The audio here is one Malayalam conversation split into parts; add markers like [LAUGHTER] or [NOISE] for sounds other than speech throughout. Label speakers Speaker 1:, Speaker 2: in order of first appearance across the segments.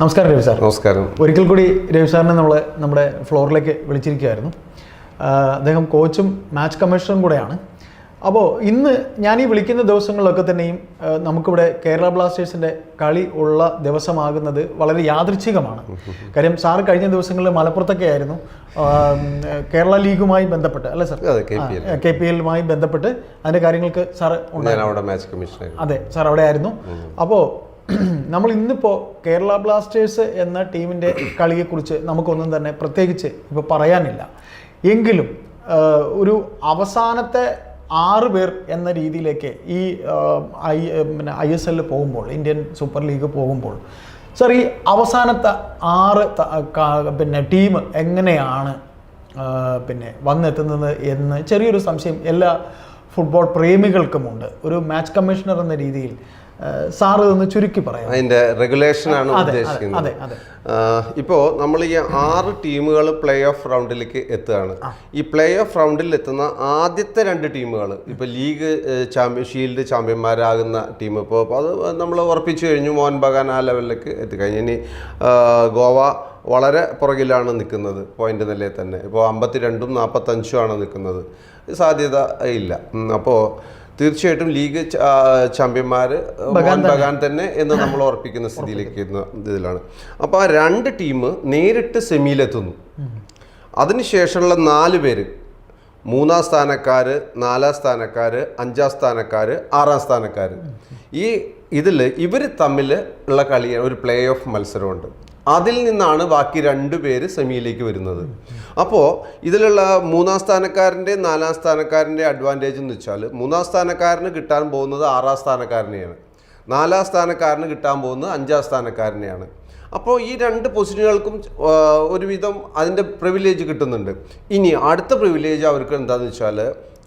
Speaker 1: നമസ്കാരം രവി സാർ.
Speaker 2: നമസ്കാരം.
Speaker 1: ഒരിക്കൽ കൂടി രവി സാറിനെ നമ്മൾ നമ്മുടെ ഫ്ലോറിലേക്ക് വിളിച്ചിരിക്കുകയായിരുന്നു. അദ്ദേഹം കോച്ചും മാച്ച് കമ്മീഷണറും കൂടെയാണ്. അപ്പോൾ ഇന്ന് ഞാൻ ഈ വിളിക്കുന്ന ദിവസങ്ങളിലൊക്കെ തന്നെയും നമുക്കിവിടെ കേരള ബ്ലാസ്റ്റേഴ്സിന്റെ കളി ഉള്ള ദിവസമാകുന്നത് വളരെ യാദൃച്ഛികമാണ്. കാര്യം സാർ കഴിഞ്ഞ ദിവസങ്ങളിൽ മലപ്പുറത്തൊക്കെ ആയിരുന്നു. കേരള ലീഗുമായി ബന്ധപ്പെട്ട് അല്ലേ സാർ?
Speaker 2: കെ പി
Speaker 1: എല്ലുമായി ബന്ധപ്പെട്ട് അതിന്റെ കാര്യങ്ങൾക്ക്
Speaker 2: സാർ
Speaker 1: അതെ സാർ അവിടെ ആയിരുന്നു. അപ്പോൾ നമ്മൾ ഇന്നിപ്പോൾ കേരള ബ്ലാസ്റ്റേഴ്സ് എന്ന ടീമിന്റെ കളിയെക്കുറിച്ച് നമുക്കൊന്നും തന്നെ പ്രത്യേകിച്ച് ഇപ്പോൾ പറയാനില്ല. എങ്കിലും ഒരു അവസാനത്തെ ആറ് പേർ എന്ന രീതിയിലേക്ക് ഈ ഐ പിന്നെ ഐ എസ് എല്ലിൽ പോകുമ്പോൾ ഇന്ത്യൻ സൂപ്പർ ലീഗ് പോകുമ്പോൾ സർ ഈ അവസാനത്തെ ആറ് പിന്നെ ടീം എങ്ങനെയാണ് പിന്നെ വന്നെത്തുന്നത് എന്ന് ചെറിയൊരു സംശയം എല്ലാ ഫുട്ബോൾ പ്രേമികൾക്കുമുണ്ട്. ഒരു മാച്ച് കമ്മീഷണർ എന്ന രീതിയിൽ സാറ് ഒന്ന് ചുരുക്കി പറയാം
Speaker 2: അതിന്റെ റെഗുലേഷൻ ആണ് ഉദ്ദേശിക്കുന്നത്. ഇപ്പോൾ നമ്മൾ ഈ ആറ് ടീമുകൾ പ്ലേ ഓഫ് റൗണ്ടിലേക്ക് എത്തുകയാണ്. ഈ പ്ലേ ഓഫ് റൗണ്ടിൽ എത്തുന്ന ആദ്യത്തെ രണ്ട് ടീമുകൾ ഇപ്പോൾ ലീഗ് ചാമ്പ്യൻ ഷീൽഡ് ചാമ്പ്യന്മാരാകുന്ന ടീം ഇപ്പോൾ അത് നമ്മൾ ഉറപ്പിച്ചു കഴിഞ്ഞു മോഹൻ ബഗാൻ ആ ലെവലിലേക്ക് എത്തിക്കഴിഞ്ഞു. ഇനി ഗോവ വളരെ പുറകിലാണ് നിൽക്കുന്നത് പോയിന്റ് നിലയിൽ തന്നെ. ഇപ്പോൾ അമ്പത്തി രണ്ടും നാൽപ്പത്തഞ്ചും ആണ് നിൽക്കുന്നത്. സാധ്യത ഇല്ല. അപ്പോൾ തീർച്ചയായിട്ടും ലീഗ് ചാമ്പ്യന്മാര് ബഗാൻ തന്നെ. എന്ന് നമ്മൾ ഉറപ്പിക്കുന്ന സ്ഥിതിയിലേക്ക് ഇതിലാണ്. അപ്പോൾ ആ രണ്ട് ടീം നേരിട്ട് സെമിയിലെത്തുന്നു. അതിനുശേഷമുള്ള നാല് പേര് മൂന്നാം സ്ഥാനക്കാർ നാലാം സ്ഥാനക്കാർ അഞ്ചാം സ്ഥാനക്കാർ ആറാം സ്ഥാനക്കാർ ഈ ഇതിൽ ഇവർ തമ്മിൽ ഉള്ള കളിയാണ് ഒരു പ്ലേ ഓഫ് മത്സരമുണ്ട്. അതിൽ നിന്നാണ് ബാക്കി രണ്ടു പേര് സെമിയിലേക്ക് വരുന്നത്. അപ്പോൾ ഇതിലുള്ള മൂന്നാം സ്ഥാനക്കാരന്റെ നാലാം സ്ഥാനക്കാരന്റെ അഡ്വാന്റേജ് എന്ന് വെച്ചാൽ മൂന്നാം സ്ഥാനക്കാരന് കിട്ടാൻ പോകുന്നത് ആറാം സ്ഥാനക്കാരനെയാണ്. നാലാം സ്ഥാനക്കാരന് കിട്ടാൻ പോകുന്നത് അഞ്ചാം സ്ഥാനക്കാരനെയാണ്. അപ്പോൾ ഈ രണ്ട് പൊസിഷനുകൾക്കും ഒരുവിധം അതിന്റെ പ്രിവിലേജ് കിട്ടുന്നുണ്ട്. ഇനി അടുത്ത പ്രിവിലേജ് അവർക്ക് എന്താണെന്ന് വെച്ചാൽ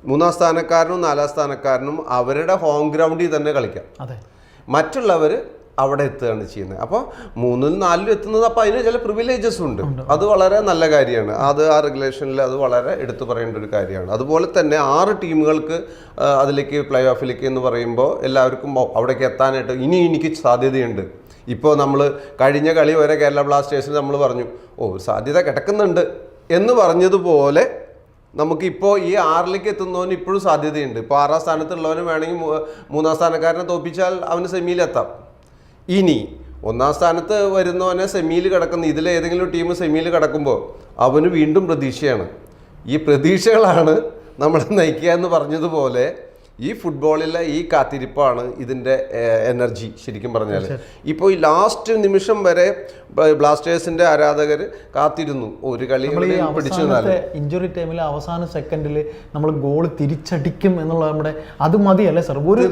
Speaker 2: മൂന്നാം സ്ഥാനക്കാരനും നാലാം സ്ഥാനക്കാരനും അവരുടെ ഹോം ഗ്രൗണ്ടിൽ തന്നെ കളിക്കാം.
Speaker 1: അതെ.
Speaker 2: മറ്റുള്ളവർ അവിടെ എത്തുകയാണ് ചെയ്യുന്നത്. അപ്പോൾ മൂന്നിൽ നാലിലും എത്തുന്നത് അപ്പോൾ അതിന് ചില പ്രിവിലേജസ് ഉണ്ട്. അത് വളരെ നല്ല കാര്യമാണ്. അത് ആ റെഗുലേഷനിൽ അത് വളരെ എടുത്തു പറയേണ്ട ഒരു കാര്യമാണ്. അതുപോലെ തന്നെ ആറ് ടീമുകൾക്ക് അതിലേക്ക് പ്ലേ ഓഫിലേക്ക് എന്ന് പറയുമ്പോൾ എല്ലാവർക്കും അവിടേക്ക് എത്താനായിട്ട് ഇനി എനിക്ക് സാധ്യതയുണ്ട്. ഇപ്പോൾ നമ്മൾ കഴിഞ്ഞ കളി വരെ കേരള ബ്ലാസ്റ്റേഴ്സിന് നമ്മൾ പറഞ്ഞു ഓ സാധ്യത കിടക്കുന്നുണ്ട്. എന്ന് പറഞ്ഞതുപോലെ നമുക്കിപ്പോൾ ഈ ആറിലേക്ക് എത്തുന്നവന് ഇപ്പോഴും സാധ്യതയുണ്ട്. ഇപ്പോൾ ആറാം സ്ഥാനത്തുള്ളവന് വേണമെങ്കിൽ മൂന്നാം സ്ഥാനക്കാരനെ തോപ്പിച്ചാൽ അവന് സെമിയിലെത്താം ഇനി ഒന്നാം സ്ഥാനത്ത് വരുന്നവനെ സെമിയിൽ കിടക്കുന്ന ഇതിലെ ഏതെങ്കിലും ടീം സെമിയിൽ കിടക്കുമ്പോൾ അവന് വീണ്ടും പ്രതീക്ഷയാണ്. ഈ പ്രതീക്ഷകളാണ് നമ്മളെ നയിക്കുക എന്ന് പറഞ്ഞതുപോലെ ഈ ഫുട്ബോളിലെ ഈ കാത്തിരിപ്പാണ് ഇതിന്റെ എനർജി ശരിക്കും പറഞ്ഞാൽ ഇപ്പോൾ ഈ ലാസ്റ്റ് നിമിഷം വരെ ബ്ലാസ്റ്റേഴ്സിന്റെ ആരാധകർ കാത്തിരുന്നു. ഒരു കളി പിടിച്ചു
Speaker 1: ഇഞ്ചുറി ടൈമിൽ അവസാന സെക്കൻഡിൽ നമ്മൾ ഗോൾ തിരിച്ചടിക്കും എന്നുള്ള നമ്മുടെ അത് മതിയല്ലേ സാർ? ഒരു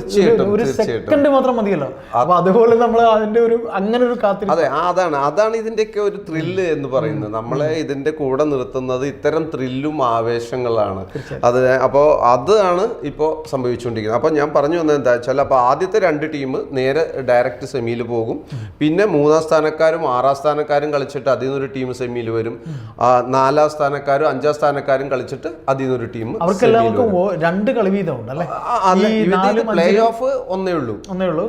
Speaker 1: ഒരു സെക്കൻഡ് മാത്രം മതിയല്ലോ. അപ്പൊ അതുപോലെ നമ്മൾ അതിന്റെ ഒരു അങ്ങനെ ഒരു കാത്തിരി
Speaker 2: അതെ അതാണ് അതാണ് ഇതിന്റെയൊക്കെ ഒരു ത്രില്ല് എന്ന് പറയുന്നത്. നമ്മളെ ഇതിന്റെ കൂടെ നിർത്തുന്നത് ഇത്തരം ത്രില്ലും ആവേശങ്ങളാണ്. അത് അപ്പോൾ അതാണ് ഇപ്പോൾ സംഭവിച്ചുകൊണ്ടിരിക്കുന്നത് അപ്പോൾ ഞാൻ പറഞ്ഞു വന്നത് എന്താ വെച്ചാൽ അപ്പോൾ ആദ്യത്തെ രണ്ട് ടീം നേരെ ഡയറക്റ്റ് സെമിയിൽ പോകും. പിന്നെ മൂന്നാം സ്ഥാനക്കാരും ആറാം സ്ഥാനക്കാരും കളിച്ചിട്ട് അതിൽ നിന്നൊരു ടീം സെമിയിൽ വരും. നാലാം സ്ഥാനക്കാരും അഞ്ചാം സ്ഥാനക്കാരും കളിച്ചിട്ട് അതിൽ നിന്നൊരു ടീം
Speaker 1: രണ്ട് കളി വീതം
Speaker 2: പ്ലേ ഓഫ് ഒന്നേ ഉള്ളൂ.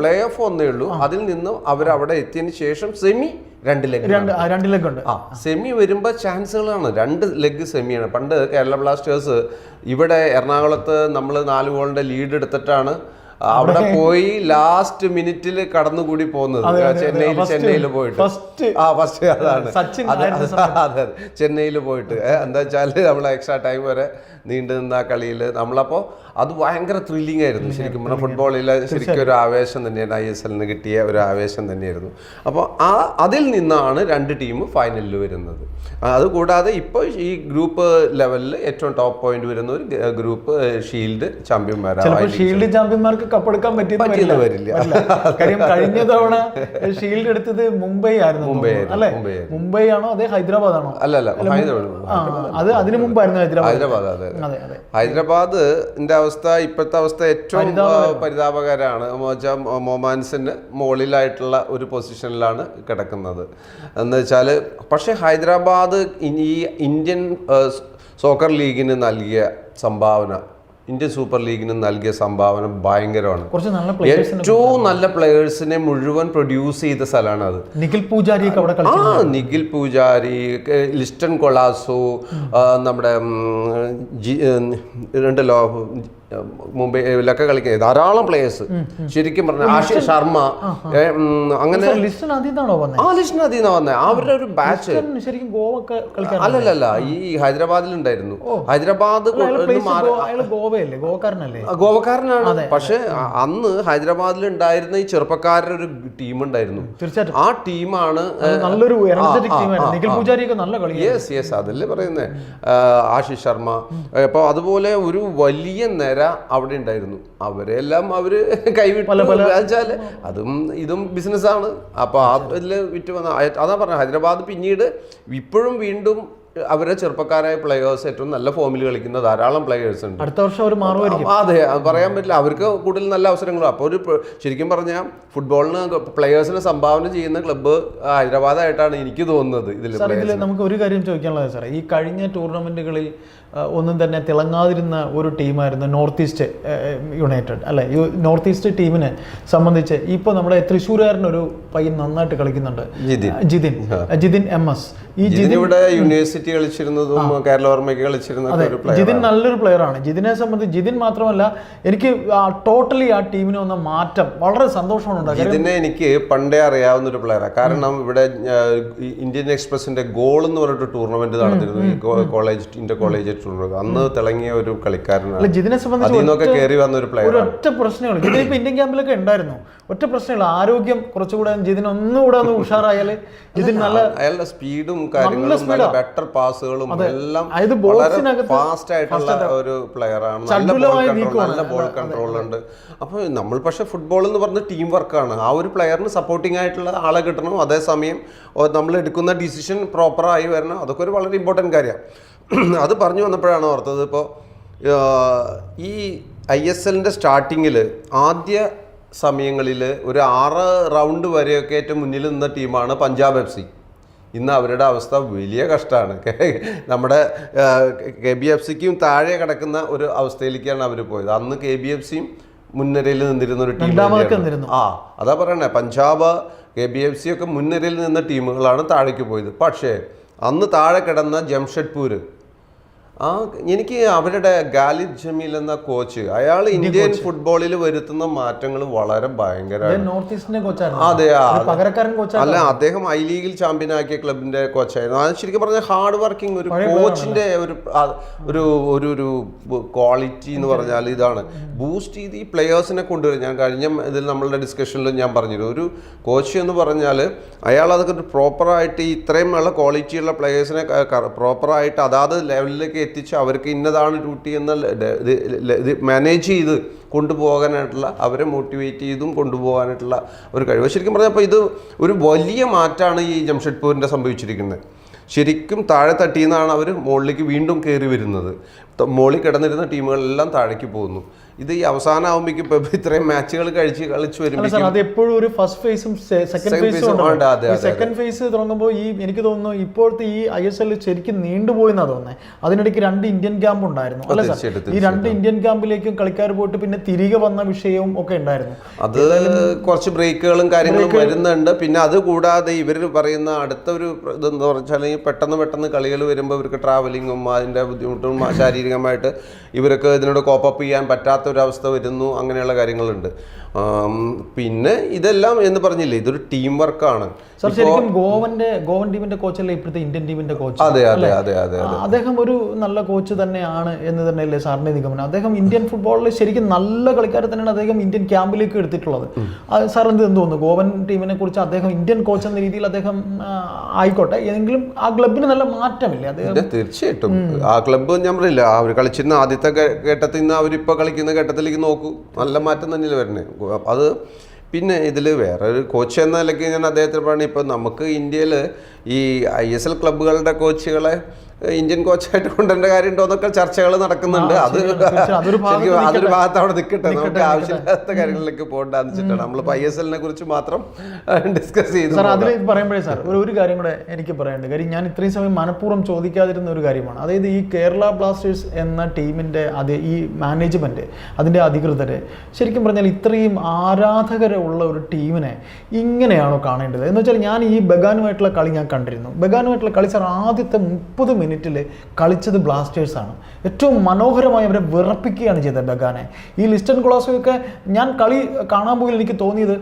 Speaker 2: പ്ലേ ഓഫ് ഒന്നേ ഉള്ളൂ. അതിൽ നിന്നും അവർ അവിടെ എത്തിയതിന് ശേഷം സെമി
Speaker 1: രണ്ട് ലെഗ് രണ്ട് ലെഗ് ഉണ്ട്.
Speaker 2: ആ സെമി വരുമ്പോൾ ചാൻസുകളാണ് രണ്ട് ലെഗ് സെമിയാണ് പണ്ട് കേരള ബ്ലാസ്റ്റേഴ്സ് ഇവിടെ എറണാകുളത്ത് നമ്മൾ നാല് ഗോളിന്റെ ലീഡ് എടുത്തിട്ടാണ് അവിടെ പോയി ലാസ്റ്റ് മിനിറ്റിൽ കടന്നുകൂടി പോകുന്നത്. ചെന്നൈയിൽ ചെന്നൈയിൽ പോയിട്ട്.
Speaker 1: ഫസ്റ്റ്
Speaker 2: ആ ഫസ്റ്റ് അതാണ്.
Speaker 1: സച്ചിൻ
Speaker 2: അത് അത് അതെ ചെന്നൈയിൽ പോയിട്ട്. എന്താ വെച്ചാൽ നമ്മൾ എക്സ്ട്രാ ടൈം വരെ നീണ്ടു നിന്ന ആ കളിയിൽ നമ്മളപ്പോൾ അത് ഭയങ്കര ത്രില്ലിംഗ് ആയിരുന്നു. ശരിക്കും പറഞ്ഞാൽ ഫുട്ബോളിൽ ശരിക്കും ഒരു ആവേശം തന്നെയാണ് ഐ എസ് എല്ലിന് കിട്ടിയ ഒരു ആവേശം തന്നെയായിരുന്നു. അപ്പോൾ ആ അതിൽ നിന്നാണ് രണ്ട് ടീം ഫൈനലിൽ വരുന്നത്. അതുകൂടാതെ ഇപ്പോൾ ഈ ഗ്രൂപ്പ് ലെവലിൽ ഏറ്റവും ടോപ്പ് പോയിന്റ് വരുന്ന ഒരു ഗ്രൂപ്പ് ഷീൽഡ് ചാമ്പ്യന്മാരാണ്
Speaker 1: ഷീൽഡ് ചാമ്പ്യന്മാർക്ക് കപ്പെടുക്കാൻ പറ്റിയെന്ന്
Speaker 2: പറ്റിയെന്ന്
Speaker 1: വരില്ല. കാര്യം കഴിഞ്ഞ തവണ ഷീൽഡ് എടുത്തത് മുംബൈ ആയിരുന്നു
Speaker 2: മുംബൈ
Speaker 1: അല്ലെ?
Speaker 2: മുംബൈ
Speaker 1: ആണോ അതെ ഹൈദരാബാദ് ആണോ?
Speaker 2: അല്ല അല്ല ഹൈദരാബാദ്
Speaker 1: അത് അതിനു മുമ്പായിരുന്നു ഹൈദരാബാദ്.
Speaker 2: ഹൈദരാബാദ് അതെ ഹൈദരാബാദിന്റെ അവസ്ഥ ഇപ്പോഴത്തെ അവസ്ഥ ഏറ്റവും പരിതാപകരമാണ്. വെച്ചാൽ മൊമാൻസിന് മുകളിലായിട്ടുള്ള ഒരു പൊസിഷനിലാണ് കിടക്കുന്നത്. എന്ന് വെച്ചാൽ പക്ഷേ ഹൈദരാബാദ് ഈ ഇന്ത്യൻ സോക്കർ ലീഗിന് നൽകിയ സംഭാവന ഇന്ത്യൻ സൂപ്പർ ലീഗിന് നൽകിയ സംഭാവന ഭയങ്കരമാണ്.
Speaker 1: കുറച്ച് നല്ല
Speaker 2: ഏറ്റവും നല്ല പ്ലെയേഴ്സിനെ മുഴുവൻ പ്രൊഡ്യൂസ് ചെയ്ത സ്ഥലമാണ് അത്.
Speaker 1: നിഖിൽ പൂജാരി
Speaker 2: ആ നിഖിൽ പൂജാരി ലിസ്റ്റൺ കൊളാസോ നമ്മുടെ രണ്ട് ഉം, ജി- ഇതിലൊക്കെ കളിക്കുന്നത് ധാരാളം പ്ലേയേഴ്സ് ശരിക്കും പറഞ്ഞാൽ ആഷിഷ് ശർമ്മ അങ്ങനെ
Speaker 1: വന്നത്
Speaker 2: ആ ലിസ്റ്റിന് അതിൽ നിന്നാണ് വന്നേ അവരുടെ ഒരു ബാച്ച്
Speaker 1: ശരിക്കും കളിക്കാൻ
Speaker 2: ഈ ഹൈദരാബാദിൽ ഉണ്ടായിരുന്നു. ഹൈദരാബാദ്
Speaker 1: ഗോവയല്ലേ? ഗോവക്കാരനല്ലേ?
Speaker 2: ഗോവക്കാരനാണ്. പക്ഷെ അന്ന് ഹൈദരാബാദിൽ ഉണ്ടായിരുന്ന ഈ ചെറുപ്പക്കാരുടെ ഒരു ടീം ഉണ്ടായിരുന്നു.
Speaker 1: തീർച്ചയായിട്ടും.
Speaker 2: ആ ടീമാണ്
Speaker 1: നല്ലൊരു
Speaker 2: യെസ് യെസ് അതല്ലേ പറയുന്നത് ആഷിഷ് ശർമ്മ. അപ്പോൾ അതുപോലെ ഒരു വലിയ നിര അവിടെ ഉണ്ടായിരുന്നു. അവരെല്ലാം അവർ [LAUGHS] കൈവിട്ടു വെച്ചാൽ അതും ഇതും ബിസിനസ്സാണ് അപ്പോൾ ആ ഇതിൽ വിറ്റ് വന്ന അതാ പറഞ്ഞത് ഹൈദരാബാദ് പിന്നീട് ഇപ്പോഴും വീണ്ടും അവരെ ചെറുപ്പക്കാരായ പ്ലെയേഴ്സ് ഏറ്റവും നല്ല ഫോമിൽ കളിക്കുന്ന ധാരാളം പ്ലെയേഴ്സ് ഉണ്ട്.
Speaker 1: അടുത്ത വർഷം അവർ മാറുമായിരിക്കും.
Speaker 2: അതെ അത് പറയാൻ പറ്റില്ല. അവർക്ക് കൂടുതൽ നല്ല അവസരങ്ങളും അപ്പോൾ ഒരു ശരിക്കും പറഞ്ഞാൽ ഫുട്ബോളിന് പ്ലെയേഴ്സിന് സംഭാവന ചെയ്യുന്ന ക്ലബ്ബ് ഹൈദരാബാദായിട്ടാണ് എനിക്ക് തോന്നുന്നത് ഇതിൽ
Speaker 1: നമുക്ക് ഒരു കാര്യം ചോദിക്കാനുള്ളത് സാറേ ഈ കഴിഞ്ഞ ടൂർണമെന്റുകളിൽ ഒന്നും തന്നെ തിളങ്ങാതിരുന്ന ഒരു ടീമായിരുന്നു നോർത്ത് ഈസ്റ്റ് യുണൈറ്റഡ് അല്ലെ? നോർത്ത് ഈസ്റ്റ് ടീമിനെ സംബന്ധിച്ച് ഇപ്പോൾ നമ്മുടെ തൃശ്ശൂരുകാരനൊരു പയ്യൻ നന്നായിട്ട് കളിക്കുന്നുണ്ട്.
Speaker 2: ജിതിൻ.
Speaker 1: ജിതിൻ. എം എസ് ഈ
Speaker 2: ജിതിൻ ഇവിടെ യൂണിവേഴ്സിറ്റി കളിച്ചിരുന്നതും കേരള ഓർമ്മയ്ക്ക് കളിച്ചിരുന്ന ഒരു
Speaker 1: ജിതിൻ നല്ലൊരു പ്ലെയർ ആണ്. ജിതിനെ സംബന്ധിച്ച് ജിതിൻ മാത്രമല്ല എനിക്ക് ടോട്ടലി ആ ടീമിന് വന്ന മാറ്റം വളരെ സന്തോഷമാണ് ഉണ്ടായത്.
Speaker 2: ഇതിനെ എനിക്ക് പണ്ടേ അറിയാവുന്ന ഒരു പ്ലെയറാണ് കാരണം ഇവിടെ ഈ ഇന്ത്യൻ എക്സ്പ്രസിന്റെ ഗോൾ എന്ന് പറഞ്ഞിട്ട് ടൂർണമെന്റ് നടന്നിരുന്നു. ഈ കോളേജ് ഇന്റർ കോളേജ് ടൂർണമെന്റ് അന്ന് തിളങ്ങിയ ഒരു കളിക്കാരനാണ്.
Speaker 1: അല്ല ജിതിനെ സംബന്ധിച്ച്
Speaker 2: അതിൽ നിന്നൊക്കെ കയറി വന്ന ഒരു പ്ലെയർ
Speaker 1: ഒരു ഒറ്റ പ്രശ്നങ്ങൾ ജിതിൻ ഇപ്പൊ ഇന്ത്യൻ ക്യാമ്പിലൊക്കെ ഉണ്ടായിരുന്നു. ഒറ്റ പ്രശ്നങ്ങൾ ആരോഗ്യം കുറച്ചുകൂടെ ജിതിന് ഒന്നുകൂടെ ഒന്ന് ഉഷാറായാൽ ജിതിൻ നല്ല
Speaker 2: അയാളുടെ സ്പീഡും കാര്യങ്ങളും നല്ല ബെറ്റർ പാസുകളും എല്ലാം വളരെ ഫാസ്റ്റ് ആയിട്ടുള്ള ഒരു പ്ലെയർ ആണ്. നല്ല ബോൾ കൺട്രോൾ നല്ല ബോൾ കൺട്രോൾ ഉണ്ട്. അപ്പോൾ നമ്മൾ പക്ഷെ ഫുട്ബോൾ എന്ന് പറഞ്ഞ ടീം വർക്കാണ് ആ ഒരു പ്ലെയറിന് സപ്പോർട്ടിംഗ് ആയിട്ടുള്ള ആളെ കിട്ടണം. അതേസമയം നമ്മൾ എടുക്കുന്ന ഡിസിഷൻ പ്രോപ്പറായി വരണം. അതൊക്കെ ഒരു വളരെ ഇമ്പോർട്ടന്റ് കാര്യമാണ് [CLEARS THROAT] അത് പറഞ്ഞു വന്നപ്പോഴാണ് ഓർത്തത് ഇപ്പോൾ ഈ ഐ എസ് എല്ലിന്റെ സ്റ്റാർട്ടിങ്ങിൽ ആദ്യ സമയങ്ങളിൽ ഒരു ആറ് റൗണ്ട് വരെയൊക്കെ ഏറ്റവും മുന്നിൽ നിന്ന ടീമാണ് പഞ്ചാബ് എഫ് സി ഇന്ന് അവരുടെ അവസ്ഥ വലിയ കഷ്ടമാണ്. [LAUGHS] നമ്മുടെ കെ ബി എഫ് സിക്കും താഴെ കിടക്കുന്ന ഒരു അവസ്ഥയിലേക്കാണ് അവർ പോയത്. അന്ന് കെ ബി എഫ് സിയും മുൻനിരയിൽ നിന്നിരുന്ന ഒരു ടീം. ആ അതാ പറയണേ Punjab K B F C ഒക്കെ മുൻനിരയിൽ നിന്ന ടീമുകളാണ് താഴേക്ക് പോയത്. പക്ഷേ അന്ന് താഴെ കിടന്ന ജംഷഡ്പൂർ ആ എനിക്ക് അവരുടെ ഗാലിബ് ജമീൽ എന്ന കോച്ച് അയാൾ ഇന്ത്യൻ ഫുട്ബോളിൽ വരുത്തുന്ന മാറ്റങ്ങൾ വളരെ ഭയങ്കരമാണ്. അതെ അല്ല അദ്ദേഹം ഐ ലീഗിൽ ചാമ്പ്യൻ ആക്കിയ ക്ലബിന്റെ കോച്ചായിരുന്നു. അത് ശരിക്കും പറഞ്ഞാൽ ഹാർഡ് വർക്കിംഗ് ഒരു കോച്ചിന്റെ ഒരു ഒരു ഒരു ഒരു ക്വാളിറ്റി എന്ന് പറഞ്ഞാൽ ഇതാണ്. ബൂസ്റ്റ് ചെയ്ത് ഈ പ്ലെയേഴ്സിനെ കൊണ്ടുവരും. ഞാൻ കഴിഞ്ഞ ഇതിൽ നമ്മളുടെ ഡിസ്കഷനിൽ ഞാൻ പറഞ്ഞിരുന്നു. ഒരു കോച്ച് എന്ന് പറഞ്ഞാൽ അയാൾ അതൊക്കെ പ്രോപ്പറായിട്ട് ഇത്രയും ഉള്ള ക്വാളിറ്റിയുള്ള പ്ലെയേഴ്സിനെ പ്രോപ്പറായിട്ട് അതാത് ലെവലിലേക്ക് എത്തിച്ച് അവർക്ക് ഇന്നതാണ് ഡ്യൂട്ടി എന്ന മാനേജ് ചെയ്ത് കൊണ്ടുപോകാനായിട്ടുള്ള അവരെ മോട്ടിവേറ്റ് ചെയ്തും കൊണ്ടുപോകാനായിട്ടുള്ള ഒരു കഴിവ്. ശരിക്കും പറഞ്ഞാൽ അപ്പോൾ ഇത് ഒരു വലിയ മാറ്റമാണ് ഈ ജംഷഡ്പൂരിന്റെ സംഭവിച്ചിരിക്കുന്നത്. ശരിക്കും താഴെ തട്ടിയെന്നാണ് അവർ മുകളിലേക്ക് വീണ്ടും കയറി വരുന്നത്. മുകളിൽ കിടന്നിരുന്ന ടീമുകളെല്ലാം താഴേക്ക് പോകുന്നു. ഇത് ഈ അവസാനം ആകുമ്പോഴേക്കും ഇപ്പോൾ ഇത്രയും മാച്ചുകൾ കഴിച്ച് കളിച്ച് വരുമ്പോൾ
Speaker 1: അത് എപ്പോഴും ഒരു ഫസ്റ്റ് ഫേസും സെക്കൻഡ് ഫേസും സെക്കൻഡ് ഫേസ് തുടങ്ങുമ്പോൾ ഈ എനിക്ക് തോന്നുന്നു ഇപ്പോഴത്തെ ഈ ഐ എസ് എൽ ശരിക്കും നീണ്ടുപോയെന്നാ തോന്നുന്നത് അതിനിടയ്ക്ക് രണ്ട് ഇന്ത്യൻ ക്യാമ്പ് ഉണ്ടായിരുന്നു. അല്ല സാർ ഈ രണ്ട് ഇന്ത്യൻ ക്യാമ്പിലേക്കും കളിക്കാർ പോയിട്ട് പിന്നെ തിരികെ വന്ന വിഷയവും ഒക്കെ ഉണ്ടായിരുന്നു.
Speaker 2: അത് കുറച്ച് ബ്രേക്കുകളും കാര്യങ്ങളും വരുന്നുണ്ട്. പിന്നെ അത് കൂടാതെ ഇവർ പറയുന്ന അടുത്ത ഒരു ഇതെന്ന് പറഞ്ഞാൽ പെട്ടെന്ന് പെട്ടെന്ന് കളികൾ വരുമ്പോൾ ഇവർക്ക് ട്രാവലിങ്ങും അതിന്റെ ബുദ്ധിമുട്ടും ശാരീരികമായിട്ട് ഇവർക്ക് ഇതിനോട് കോപ്പപ്പ് ചെയ്യാൻ പറ്റാത്ത ഒരു അവസ്ഥ വരുന്നു അങ്ങനെയുള്ള കാര്യങ്ങളുണ്ട്. പിന്നെ ഇതെല്ലാം എന്ന് പറഞ്ഞില്ലേ ഇതൊരു ടീം വർക്കാണ്
Speaker 1: സാർ ശരിക്കും ഗോവന്റെ ഗോവൻ ടീമിന്റെ കോച്ചല്ലേ ഇപ്പോഴത്തെ ഇന്ത്യൻ ടീമിന്റെ കോച്ച്
Speaker 2: അതെ അതെ അതെ അതെ
Speaker 1: അദ്ദേഹം ഒരു നല്ല കോച്ച് തന്നെയാണ് എന്ന് തന്നെയല്ലേ സാറിന്റെ നിഗമനം? അദ്ദേഹം ഇന്ത്യൻ ഫുട്ബോളിൽ ശരിക്കും നല്ല കളിക്കാരെ തന്നെയാണ് അദ്ദേഹം ഇന്ത്യൻ ക്യാമ്പിലേക്ക് എടുത്തിട്ടുള്ളത്. സാർ എന്ത് തോന്നുന്നു? ഗോവൻ ടീമിനെ കുറിച്ച് അദ്ദേഹം ഇന്ത്യൻ കോച്ച് എന്ന രീതിയിൽ അദ്ദേഹം ആയിക്കോട്ടെ. എങ്കിലും ആ ക്ലബിന് നല്ല മാറ്റമില്ലേ അദ്ദേഹം?
Speaker 2: തീർച്ചയായിട്ടും. ആ ക്ലബ്ബ് ഞാൻ പറയില്ല അവർ കളിച്ചിരുന്ന ആദ്യത്തെ ഘട്ടത്തിൽ നിന്ന് അവരിപ്പോൾ കളിക്കുന്ന ഘട്ടത്തിലേക്ക് നോക്കൂ. നല്ല മാറ്റം തന്നെയല്ലേ വരുന്നത് അത് പിന്നെ ഇതിൽ വേറൊരു കോച്ച് എന്ന നിലയ്ക്ക് ഞാൻ അദ്ദേഹത്തിന് പറഞ്ഞു ഇപ്പോൾ നമുക്ക് ഇന്ത്യയിൽ ഈ ഐ എസ് എൽ ക്ലബ്ബുകളുടെ കോച്ചുകളെ ഇന്ത്യൻ കോച്ചായിട്ട് കൊണ്ടുവരേണ്ട കാര്യം ഉണ്ടോ എന്നൊക്കെ ചർച്ചകൾ നടക്കുന്നുണ്ട്. അത്.
Speaker 1: അതൊരു ഭാഗത്ത്
Speaker 2: ശരിക്കും അതൊരു
Speaker 1: നിൽക്കട്ടെ.
Speaker 2: ഭാഗത്ത് അവിടെ നിൽക്കട്ടെ നമുക്ക് ആവശ്യമില്ലാത്ത കാര്യങ്ങളിലേക്ക് പോകണ്ടെന്ന് വെച്ചിട്ടാണ്. നമ്മളിപ്പോൾ ഐ എസ് എല്ലിനെ കുറിച്ച് മാത്രം ഡിസ്കസ് ചെയ്തു
Speaker 1: സാർ അതിൽ പറയുമ്പോഴേ സാർ ഒരു ഒരു കാര്യം കൂടെ എനിക്ക് പറയാനുണ്ട്. കാര്യം ഞാൻ ഇത്രയും സമയം മനഃപൂർവം ചോദിക്കാതിരുന്ന ഒരു കാര്യമാണ്. അതായത് ഈ കേരള ബ്ലാസ്റ്റേഴ്സ് എന്ന ടീമിന്റെ അത് ഈ മാനേജ്മെന്റ് അതിന്റെ അധികൃതരെ ശരിക്കും പറഞ്ഞാൽ ഇത്രയും ആരാധകരുള്ള ഒരു ടീമിനെ ഇങ്ങനെയാണോ കാണേണ്ടത്? എന്ന് വെച്ചാൽ ഞാൻ ഈ ബഗാനുമായിട്ടുള്ള കളി ഞാൻ കണ്ടിരുന്നു. ബഗാനുമായിട്ടുള്ള കളി സാർ ആദ്യത്തെ മുപ്പത് മിനിറ്റിൽ കളിച്ചത് ബ്ലാസ്റ്റേഴ്സാണ് ഏറ്റവും മനോഹരമായി അവരെ വിറപ്പിക്കുകയാണ് ചെയ്തത് ബഗാനെ. ഈ ലിസ്റ്റൻ കൊളോസോയൊക്കെ ഞാൻ കളി കാണാൻ പോയി എനിക്ക് തോന്നിയത്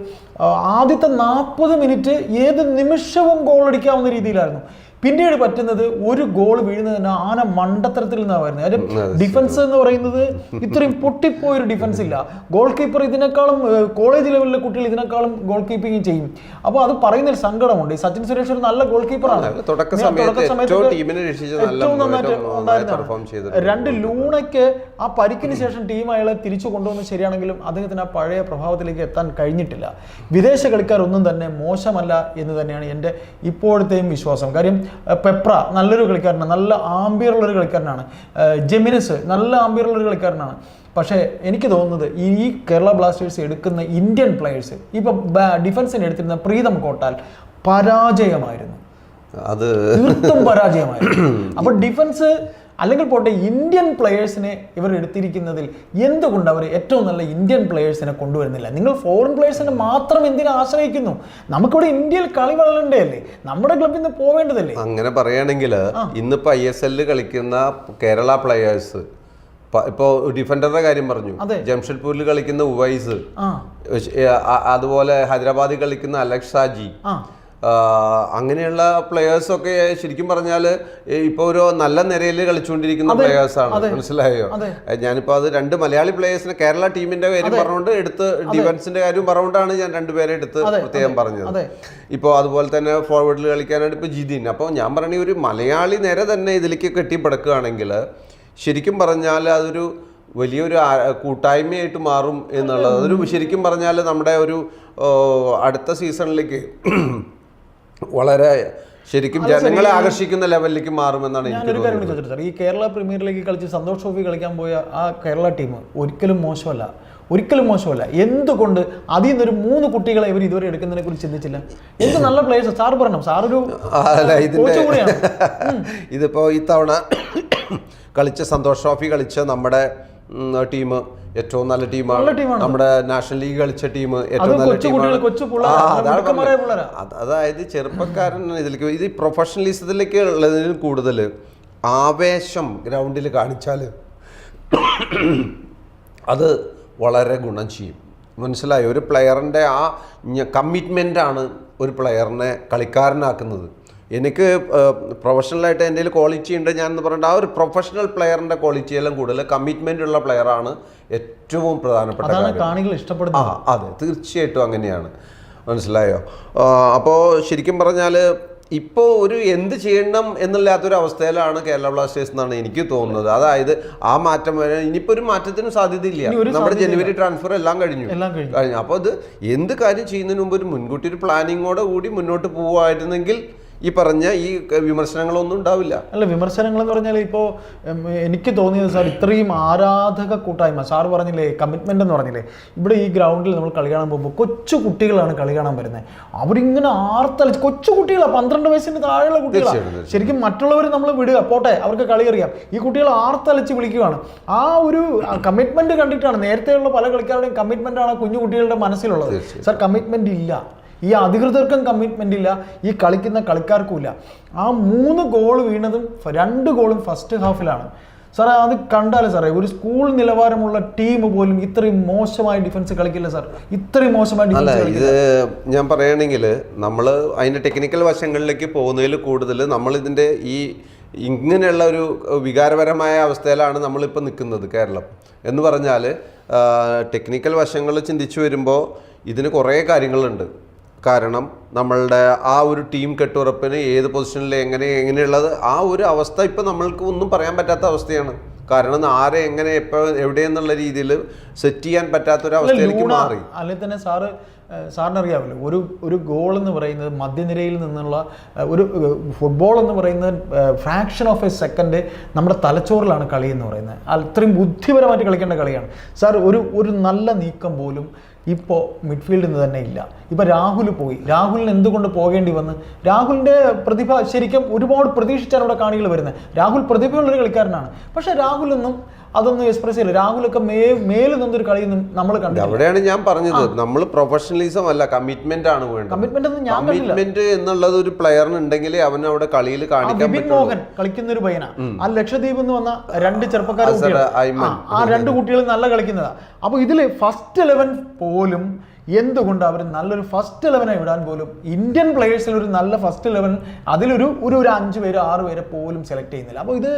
Speaker 1: ആദ്യത്തെ നാൽപ്പത് മിനിറ്റ് ഏത് നിമിഷവും ഗോൾ അടിക്കാവുന്ന രീതിയിലായിരുന്നു. പിന്നീട് പറ്റുന്നത് ഒരു ഗോൾ വീഴുന്നതിന് ആന മണ്ടത്തരത്തിൽ നിന്നാണ് വരുന്നത്. അതിന്റെ ഡിഫൻസ് എന്ന് പറയുന്നത് ഇത്രയും പൊട്ടിപ്പോയൊരു ഡിഫൻസ് ഇല്ല. ഗോൾ കീപ്പർ ഇതിനേക്കാളും കോളേജ് ലെവലിലെ കുട്ടികൾ ഇതിനേക്കാളും ഗോൾ കീപ്പിംഗ് ചെയ്യും. അപ്പോൾ അത് പറയുന്നൊരു സങ്കടമുണ്ട്. സച്ചിൻ സുരേഷ് ഒരു നല്ല ഗോൾ കീപ്പറാണ്
Speaker 2: തുടക്ക ഏറ്റവും
Speaker 1: നന്നായിട്ട്.
Speaker 2: പെർഫോം ചെയ്തിട്ടുണ്ട്
Speaker 1: രണ്ട് ലൂണയ്ക്ക് ആ പരിക്കിന് ശേഷം ടീം അയാളെ തിരിച്ചു കൊണ്ടുവന്ന് ശരിയാണെങ്കിലും അദ്ദേഹത്തിന് ആ പഴയ പ്രഭാവത്തിലേക്ക് എത്താൻ കഴിഞ്ഞിട്ടില്ല. വിദേശ കളിക്കാരൊന്നും തന്നെ മോശമല്ല എന്ന് തന്നെയാണ് എന്റെ ഇപ്പോഴത്തെയും വിശ്വാസം. കാര്യം പെപ്ര നല്ലൊരു കളിക്കാരനാണ്. നല്ല ആംബിയറുള്ളൊരു കളിക്കാരനാണ്. ജെമിനസ് നല്ല ആംബിയറുള്ളൊരു കളിക്കാരനാണ്. പക്ഷേ എനിക്ക് തോന്നുന്നത് ഈ കേരള ബ്ലാസ്റ്റേഴ്സ് എടുക്കുന്ന ഇന്ത്യൻ പ്ലെയേഴ്സ് ഇപ്പം ഡിഫൻസിന് എടുത്തിരുന്ന പ്രീതം കോട്ടാൽ പരാജയമായിരുന്നു.
Speaker 2: അത്
Speaker 1: തീർത്തും പരാജയമായിരുന്നു. [CLEARS THROAT] അപ്പൊ ഡിഫൻസ് അല്ലെങ്കിൽ പോട്ടെ ഇന്ത്യൻ പ്ലെയേഴ്സിനെ ഇവർ എടുത്തിരിക്കുന്നതിൽ എന്തുകൊണ്ട് അവർ ഏറ്റവും നല്ല ഇന്ത്യൻ പ്ലെയേഴ്സിനെ കൊണ്ടുവരുന്നില്ല? നിങ്ങൾ ഫോറിൻ പ്ലെയേഴ്സിനെ മാത്രം എന്തിനെ ആശ്രയിക്കുന്നു? നമുക്കിവിടെ ഇന്ത്യയിൽ കളി വളരണ്ടേ അല്ലേ? നമ്മുടെ ക്ലബിൽ നിന്ന് പോവേണ്ടതല്ലേ?
Speaker 2: അങ്ങനെ പറയുകയാണെങ്കിൽ ഇന്നിപ്പോ ഐ എസ് എല്ലിൽ കളിക്കുന്ന കേരള പ്ലെയേഴ്സ് ഇപ്പോൾ ഡിഫൻഡറുടെ കാര്യം പറഞ്ഞു. ജംഷഡ്പൂരിൽ കളിക്കുന്ന ഉവൈസ് അതുപോലെ ഹൈദരാബാദിൽ കളിക്കുന്ന അലക്സാജി അങ്ങനെയുള്ള പ്ലെയേഴ്സ് ഒക്കെ ശരിക്കും പറഞ്ഞാൽ ഇപ്പൊ ഒരു നല്ല നിരയിൽ കളിച്ചുകൊണ്ടിരിക്കുന്ന പ്ലെയേഴ്സ് ആണ്. മനസ്സിലായോ? ഞാനിപ്പോ അത് രണ്ട് മലയാളി പ്ലെയേഴ്സിനെ കേരള ടീമിന്റെ കാര്യം പറഞ്ഞുകൊണ്ട് എടുത്ത് ഡിഫൻസിന്റെ കാര്യം പറഞ്ഞുകൊണ്ടാണ് ഞാൻ രണ്ടുപേരെ എടുത്ത് പ്രത്യേകം പറഞ്ഞത്. ഇപ്പോൾ അതുപോലെ തന്നെ ഫോർവേഡിൽ കളിക്കാനായിട്ട് ഇപ്പോൾ ജിതിൻ. അപ്പോൾ ഞാൻ പറഞ്ഞ ഒരു മലയാളി നിര തന്നെ ഇതിലേക്ക് കെട്ടിപ്പടക്കുകയാണെങ്കിൽ ശരിക്കും പറഞ്ഞാൽ അതൊരു വലിയൊരു കൂട്ടായ്മയായിട്ട് മാറും എന്നുള്ളത്. അതൊരു ശരിക്കും പറഞ്ഞാൽ നമ്മുടെ ഒരു അടുത്ത സീസണിലേക്ക് വളരെ ശരിക്കും ജനങ്ങളെ ആകർഷിക്കുന്ന ലെവലിലേക്ക് മാറുമെന്നാണ്
Speaker 1: ഞാനൊരു കാര്യം കൂടി ചോദിച്ചിട്ട് സാർ ഈ കേരള പ്രീമിയർ ലീഗ് കളിച്ച് സന്തോഷ് ട്രോഫി കളിക്കാൻ പോയ ആ കേരള ടീം ഒരിക്കലും മോശമല്ല. ഒരിക്കലും മോശമല്ല. എന്തുകൊണ്ട് അതിൽ നിന്നൊരു മൂന്ന് കുട്ടികളെ ഇവർ ഇതുവരെ എടുക്കുന്നതിനെ കുറിച്ച് ചിന്തിച്ചില്ല? എന്ത് നല്ല പ്ലേയേഴ്സ് സാർ പറഞ്ഞു സാർ ഒരു [LAUGHS]
Speaker 2: ഇതിപ്പോൾ ഇത്തവണ [COUGHS] കളിച്ച സന്തോഷ് ട്രോഫി കളിച്ച നമ്മുടെ ടീം ഏറ്റവും നല്ല ടീമാണ് നമ്മുടെ നാഷണൽ ലീഗ് കളിച്ച ടീം ഏറ്റവും നല്ല ടീമാണ്. അതായത് ചെറുപ്പക്കാരൻ ഇതിലേക്ക് ഇത് പ്രൊഫഷണലിസത്തിലേക്ക് ഉള്ളതിൽ കൂടുതൽ ആവേശം ഗ്രൗണ്ടിൽ കാണിച്ചാൽ അത് വളരെ ഗുണം ചെയ്യും. മനസ്സിലായി? ഒരു പ്ലെയറിന്റെ ആ കമ്മിറ്റ്മെന്റ് ആണ് ഒരു പ്ലെയറിനെ കളിക്കാരനാക്കുന്നത്. എനിക്ക് പ്രൊഫഷണലായിട്ട് എന്റെ കയ്യിൽ ക്വാളിറ്റി ഉണ്ട് ഞാൻ എന്ന് പറഞ്ഞിട്ട് ആ ഒരു പ്രൊഫഷണൽ പ്ലെയറിന്റെ ക്വാളിറ്റിയെല്ലാം കൂടുതൽ കമ്മിറ്റ്മെന്റ് ഉള്ള പ്ലെയറാണ് ഏറ്റവും പ്രധാനപ്പെട്ട കാണികൾ
Speaker 1: കാണികൾ
Speaker 2: ആ അതെ തീർച്ചയായിട്ടും അങ്ങനെയാണ്. മനസ്സിലായോ? അപ്പോൾ ശരിക്കും പറഞ്ഞാൽ ഇപ്പോൾ ഒരു എന്ത് ചെയ്യണം എന്നില്ലാത്തൊരു അവസ്ഥയിലാണ് കേരള ബ്ലാസ്റ്റേഴ്സ് എന്നാണ് എനിക്ക് തോന്നുന്നത്. അതായത് ആ മാറ്റം വരാൻ ഇനിയിപ്പോൾ ഒരു മാറ്റത്തിനും സാധ്യതയില്ല. നമ്മുടെ ജനുവരി ട്രാൻസ്ഫർ എല്ലാം കഴിഞ്ഞു.
Speaker 1: കഴിഞ്ഞു.
Speaker 2: അപ്പോൾ അത് എന്ത് കാര്യം ചെയ്യുന്നതിന് മുമ്പ് ഒരു മുൻകൂട്ടി ഒരു പ്ലാനിങ്ങോടെ കൂടി മുന്നോട്ട് പോവുമായിരുന്നെങ്കിൽ ഈ പറഞ്ഞ ഈ വിമർശനങ്ങളൊന്നും ഉണ്ടാവില്ല.
Speaker 1: അല്ല വിമർശനങ്ങൾ എന്ന് പറഞ്ഞാൽ ഇപ്പോൾ എനിക്ക് തോന്നിയത് സാർ ഇത്രയും ആരാധക കൂട്ടായ്മ സാർ പറഞ്ഞില്ലേ കമ്മിറ്റ്മെന്റ് എന്ന് പറഞ്ഞില്ലേ ഇവിടെ ഈ ഗ്രൗണ്ടിൽ നമ്മൾ കളി കാണാൻ പോകുമ്പോൾ കൊച്ചു കുട്ടികളാണ് കളി കാണാൻ വരുന്നത് അവരിങ്ങനെ ആർത്തലിച്ച് കൊച്ചു കുട്ടികളാ പന്ത്രണ്ട് വയസ്സിന് താഴെയുള്ള കുട്ടികളാണ് ശരിക്കും മറ്റുള്ളവർ നമ്മൾ വിടുക. പോട്ടെ അവർക്ക് കളി അറിയാം. ഈ കുട്ടികൾ ആർത്തലച്ച് വിളിക്കുകയാണ്. ആ ഒരു കമ്മിറ്റ്മെന്റ് കണ്ടിട്ടാണ് നേരത്തെയുള്ള പല കളിക്കാരുടെയും കമ്മിറ്റ്മെന്റ് ആണ് കുഞ്ഞു കുട്ടികളുടെ മനസ്സിലുള്ളത്. സാർ കമ്മിറ്റ്മെന്റ് ഇല്ല. ഈ അധികൃതർക്കും കമ്മിറ്റ്മെന്റ് ഇല്ല ഈ കളിക്കുന്ന കളിക്കാർക്കും ഇല്ല. ആ മൂന്ന് ഗോൾ വീണതും രണ്ട് ഗോളും ഫസ്റ്റ് ഹാഫിലാണ് സാറേ അത് കണ്ടാലേ സാറേ ഒരു സ്കൂൾ നിലവാരമുള്ള ടീം പോലും ഇത്രയും മോശമായ ഡിഫൻസ് കളിക്കില്ല സാർ. ഇത്രയും മോശമായ ഡിഫൻസ്
Speaker 2: ഇത് ഞാൻ പറയുകയാണെങ്കിൽ നമ്മൾ അതിന്റെ ടെക്നിക്കൽ വശങ്ങളിലേക്ക് പോകുന്നതിൽ കൂടുതൽ നമ്മളിതിന്റെ ഈ ഇങ്ങനെയുള്ള ഒരു വികാരപരമായ അവസ്ഥയിലാണ് നമ്മളിപ്പോൾ നിൽക്കുന്നത് കേരളം. എന്ന് പറഞ്ഞാൽ ടെക്നിക്കൽ വശങ്ങൾ ചിന്തിച്ചു വരുമ്പോൾ ഇതിന് കുറേ കാര്യങ്ങളുണ്ട്. കാരണം നമ്മളുടെ ആ ഒരു ടീം കെട്ടുറപ്പിന് ഏത് പൊസിഷനിൽ എങ്ങനെ എങ്ങനെയുള്ളത് ആ ഒരു അവസ്ഥ ഇപ്പം നമ്മൾക്ക് ഒന്നും പറയാൻ പറ്റാത്ത അവസ്ഥയാണ്. കാരണം ആരെ എങ്ങനെ എപ്പോ എവിടെയെന്നുള്ള രീതിയിൽ സെറ്റ് ചെയ്യാൻ പറ്റാത്തൊരു അവസ്ഥയിലേക്ക് മാറി.
Speaker 1: അല്ലെങ്കിൽ തന്നെ സാറ് സാറിന് അറിയാമല്ലോ ഒരു ഒരു ഗോൾ എന്ന് പറയുന്നത് മധ്യനിരയിൽ നിന്നുള്ള ഒരു ഫുട്ബോൾ എന്ന് പറയുന്നത് ഫ്രാക്ഷൻ ഓഫ് എ സെക്കൻഡ് നമ്മുടെ തലച്ചോറിലാണ് കളി എന്ന് പറയുന്നത്. അത്രയും ബുദ്ധിപരമായിട്ട് കളിക്കേണ്ട കളിയാണ്. സാർ ഒരു ഒരു നല്ല നീക്കം പോലും ഇപ്പോൾ മിഡ്ഫീൽഡിൽ നിന്ന് തന്നെ ഇല്ല. ഇപ്പോൾ രാഹുൽ പോയി. രാഹുലിന് എന്തുകൊണ്ട് പോകേണ്ടി വന്ന്? രാഹുലിന്റെ പ്രതിഭ ശരിക്കും ഒരുപാട് പ്രതീക്ഷിച്ചാണ് ഇവിടെ കാണികൾ വരുന്നത്. രാഹുൽ പ്രതിഭയുള്ളൊരു കളിക്കാരനാണ്. പക്ഷേ രാഹുലൊന്നും അതൊന്നും എക്സ്പ്രസ് ചെയ്യില്ല. രാഹുലൊക്കെ മേ മേലിൽ നിന്നൊരു കളി നമ്മൾ കണ്ടു
Speaker 2: അവിടെയാണ് ഞാൻ പറഞ്ഞത്. നമ്മൾ പ്രൊഫഷണലിസം അല്ല കമ്മിറ്റ്മെന്റ് ആണ് വേണ്ടത്.
Speaker 1: കമ്മിറ്റ്മെന്റ് ഒന്നും ഞാൻ
Speaker 2: കമ്മിറ്റ്മെന്റ് എന്നുള്ളത് ഒരു പ്ലെയറിന് ഉണ്ടെങ്കിൽ അവൻ അവിടെ കളിയിൽ കാണിക്കാൻ
Speaker 1: വിപിൻ മോഹൻ കളിക്കുന്ന ഒരു പയ്യനാ ആ ലക്ഷദ്വീപ് എന്ന് വന്ന രണ്ട് ചെറുപ്പക്കാർ ആ രണ്ട് കുട്ടികൾ നല്ല കളിക്കുന്നതാ. അപ്പൊ ഇതിൽ ഫസ്റ്റ് ഇലവൻ പോലും എന്തുകൊണ്ട് അവർ നല്ലൊരു ഫസ്റ്റ് ഇലവനെ വിടാൻ പോലും ഇന്ത്യൻ പ്ലെയേഴ്സിൽ ഒരു നല്ല ഫസ്റ്റ് ഇലവൻ അതിലൊരു ഒരു ഒരു അഞ്ച് പേര് ആറ് പേരെ പോലും സെലക്ട് ചെയ്യുന്നില്ല. അപ്പോൾ ഇത്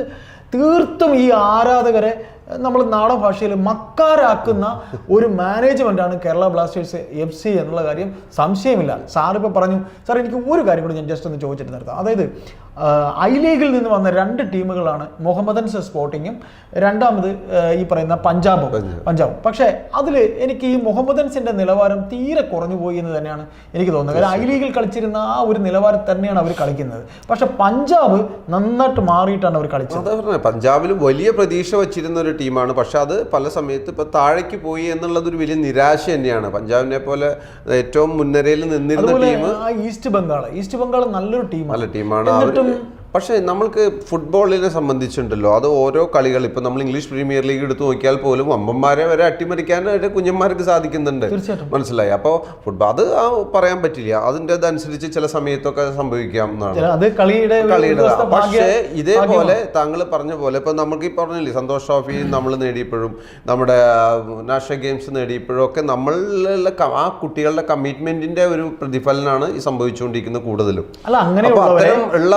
Speaker 1: തീർത്തും ഈ ആരാധകരെ നമ്മൾ നാടൻ ഭാഷയിൽ മക്കാരാക്കുന്ന ഒരു മാനേജ്മെന്റാണ് കേരള ബ്ലാസ്റ്റേഴ്സ് എഫ് സി എന്നുള്ള കാര്യം സംശയമില്ല. സാർ ഇപ്പോൾ പറഞ്ഞു സാർ എനിക്ക് ഒരു കാര്യം കൂടി ഞാൻ ജസ്റ്റ് ഒന്ന് ചോദിച്ചിട്ട് നിർത്താം. അതായത് ഐ ലീഗിൽ നിന്ന് വന്ന രണ്ട് ടീമുകളാണ് മുഹമ്മദൻസ് സ്പോർട്ടിങ്ങും രണ്ടാമത് ഈ പറയുന്ന പഞ്ചാബും. പഞ്ചാബും. പക്ഷേ അതിൽ എനിക്ക് ഈ മുഹമ്മദൻസിന്റെ നിലവാരം തീരെ കുറഞ്ഞു പോയി എന്ന് തന്നെയാണ് എനിക്ക് തോന്നുന്നത്. കാരണം ഐ ലീഗിൽ കളിച്ചിരുന്ന ആ ഒരു നിലവാരം തന്നെയാണ് അവർ കളിക്കുന്നത്. പക്ഷെ പഞ്ചാബ് നന്നായിട്ട് മാറിയിട്ടാണ് അവർ കളിച്ചത്.
Speaker 2: പഞ്ചാബിൽ വലിയ പ്രതീക്ഷ വച്ചിരുന്ന ഒരു ടീമാണ്. പക്ഷെ അത് പല സമയത്ത് ഇപ്പൊ താഴേക്ക് പോയി എന്നുള്ളത് ഒരു വലിയ നിരാശ തന്നെയാണ്. പഞ്ചാബിനെ പോലെ ഏറ്റവും മുൻനിരയിൽ നിന്നിരുന്ന ടീം
Speaker 1: ആ ഈസ്റ്റ് ബംഗാൾ ഈസ്റ്റ് ബംഗാൾ നല്ലൊരു ടീമാണ്.
Speaker 2: ടീമാണ്. അവർ പക്ഷേ നമ്മൾക്ക് ഫുട്ബോളിനെ സംബന്ധിച്ചുണ്ടല്ലോ. അത് ഓരോ കളികൾ ഇപ്പം നമ്മൾ ഇംഗ്ലീഷ് പ്രീമിയർ ലീഗ് എടുത്തു നോക്കിയാൽ പോലും അമ്പന്മാരെ വരെ അട്ടിമറിക്കാനായിട്ട് കുഞ്ഞന്മാർക്ക് സാധിക്കുന്നുണ്ട്. മനസ്സിലായി? അപ്പോൾ ഫുട്ബോൾ അത് ആ പറയാൻ പറ്റില്ല. അതിന്റെ അതനുസരിച്ച് ചില സമയത്തൊക്കെ സംഭവിക്കാം എന്നാണ്.
Speaker 1: കളിയുടെ
Speaker 2: പക്ഷേ ഇതേപോലെ താങ്കൾ പറഞ്ഞ പോലെ ഇപ്പം നമുക്ക് ഈ പറഞ്ഞില്ലേ സന്തോഷ് ട്രോഫി നമ്മൾ നേടിയപ്പോഴും നമ്മുടെ നാഷണൽ ഗെയിംസ് നേടിയപ്പോഴും ഒക്കെ നമ്മളിലുള്ള ആ കുട്ടികളുടെ കമ്മിറ്റ്മെന്റിന്റെ ഒരു പ്രതിഫലനാണ് ഈ സംഭവിച്ചുകൊണ്ടിരിക്കുന്നത് കൂടുതലും.
Speaker 1: അല്ല
Speaker 2: അത്തരം ഉള്ള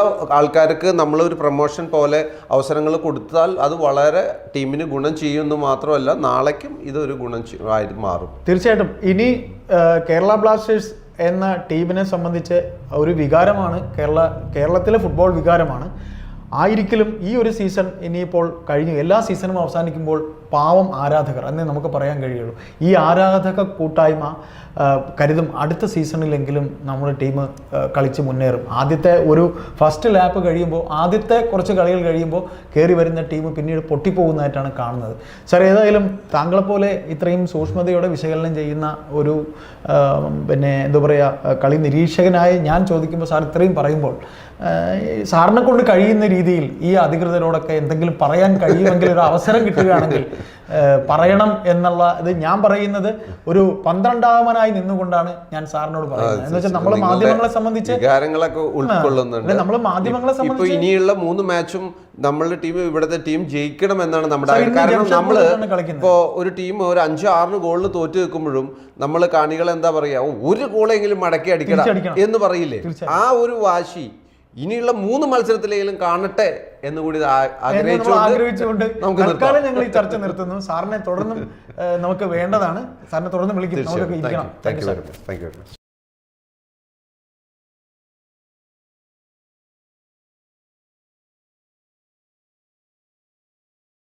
Speaker 2: ആൾക്കാർക്ക് നമ്മൾ ഒരു പ്രൊമോഷൻ പോലെ അവസരങ്ങൾ കൊടുത്താൽ അത് വളരെ ടീമിന് ഗുണം ചെയ്യുമെന്ന് മാത്രമല്ല നാളേക്കും ഇതൊരു ഗുണം ആയി മാറും.
Speaker 1: തീർച്ചയായിട്ടും. ഇനി കേരള ബ്ലാസ്റ്റേഴ്സ് എന്ന ടീമിനെ സംബന്ധിച്ച് ഒരു വികാരമാണ്. കേരള കേരളത്തിലെ ഫുട്ബോൾ വികാരമാണ്. ആയിരിക്കലും ഈ ഒരു സീസൺ ഇനിയിപ്പോൾ കഴിഞ്ഞു. എല്ലാ സീസണും അവസാനിക്കുമ്പോൾ പാവം ആരാധകർ എന്നേ നമുക്ക് പറയാൻ കഴിയുള്ളൂ. ഈ ആരാധക കൂട്ടായ്മ കരുതും അടുത്ത സീസണിലെങ്കിലും നമ്മുടെ ടീം കളിച്ച് മുന്നേറും. ആദ്യത്തെ ഒരു ഫസ്റ്റ് ലാപ്പ് കഴിയുമ്പോൾ ആദ്യത്തെ കുറച്ച് കളികൾ കഴിയുമ്പോൾ കയറി വരുന്ന ടീം പിന്നീട് പൊട്ടിപ്പോകുന്നതായിട്ടാണ് കാണുന്നത്. സാർ ഏതായാലും താങ്കളെപ്പോലെ ഇത്രയും സൂക്ഷ്മതയോടെ വിശകലനം ചെയ്യുന്ന ഒരു പിന്നെ എന്താ പറയുക കളി നിരീക്ഷകനായി ഞാൻ ചോദിക്കുമ്പോൾ സാർ ഇത്രയും പറയുമ്പോൾ സാറിനെ കൊണ്ട് കഴിയുന്ന രീതിയിൽ ഈ അധികൃതരോടൊക്കെ എന്തെങ്കിലും പറയാൻ കഴിയുമെങ്കിൽ ഒരു അവസരം കിട്ടുകയാണെങ്കിൽ പറയണം എന്നുള്ള ഇത് ഞാൻ പറയുന്നത് ഒരു പന്ത്രണ്ടാമനായി നിന്നുകൊണ്ടാണ് ഞാൻ സാറിനോട് പറയുന്നത്. എന്ന് വെച്ചാൽ നമ്മൾ മാധ്യമങ്ങളെ സംബന്ധിച്ച്
Speaker 2: വികാരങ്ങളൊക്കെ ഉൾക്കൊള്ളുന്നുണ്ട്.
Speaker 1: നമ്മൾ മാധ്യമങ്ങളെ സംബന്ധിച്ച്
Speaker 2: ഇനിയുള്ള മൂന്ന് മാച്ചും നമ്മളുടെ ടീം ഇവിടുത്തെ ടീം ജയിക്കണം എന്നാണ് നമ്മുടെ കാരണം
Speaker 1: നമ്മൾ
Speaker 2: ഇപ്പോ ഒരു ടീം ഒരു അഞ്ചോ ആറിന് ഗോളിൽ തോറ്റു നിൽക്കുമ്പോഴും നമ്മൾ കാണികൾ എന്താ പറയാ ഒരു ഗോളെങ്കിലും മടക്കി അടിക്കണം എന്ന് പറയില്ലേ? ആ ഒരു വാശി ഇനിയുള്ള മൂന്ന് മത്സരത്തിലെങ്കിലും കാണട്ടെ എന്ന് കൂടി ആഗ്രഹിച്ചുകൊണ്ട് നമുക്ക്
Speaker 1: തൽക്കാലം ഞങ്ങൾ ഈ ചർച്ച നിർത്തുന്നു. സാറിനെ തുടർന്നും നമുക്ക് വേണ്ടതാണ്. സാറിനെ തുടർന്ന് വിളിക്കും.
Speaker 2: Thank you very much thank you very much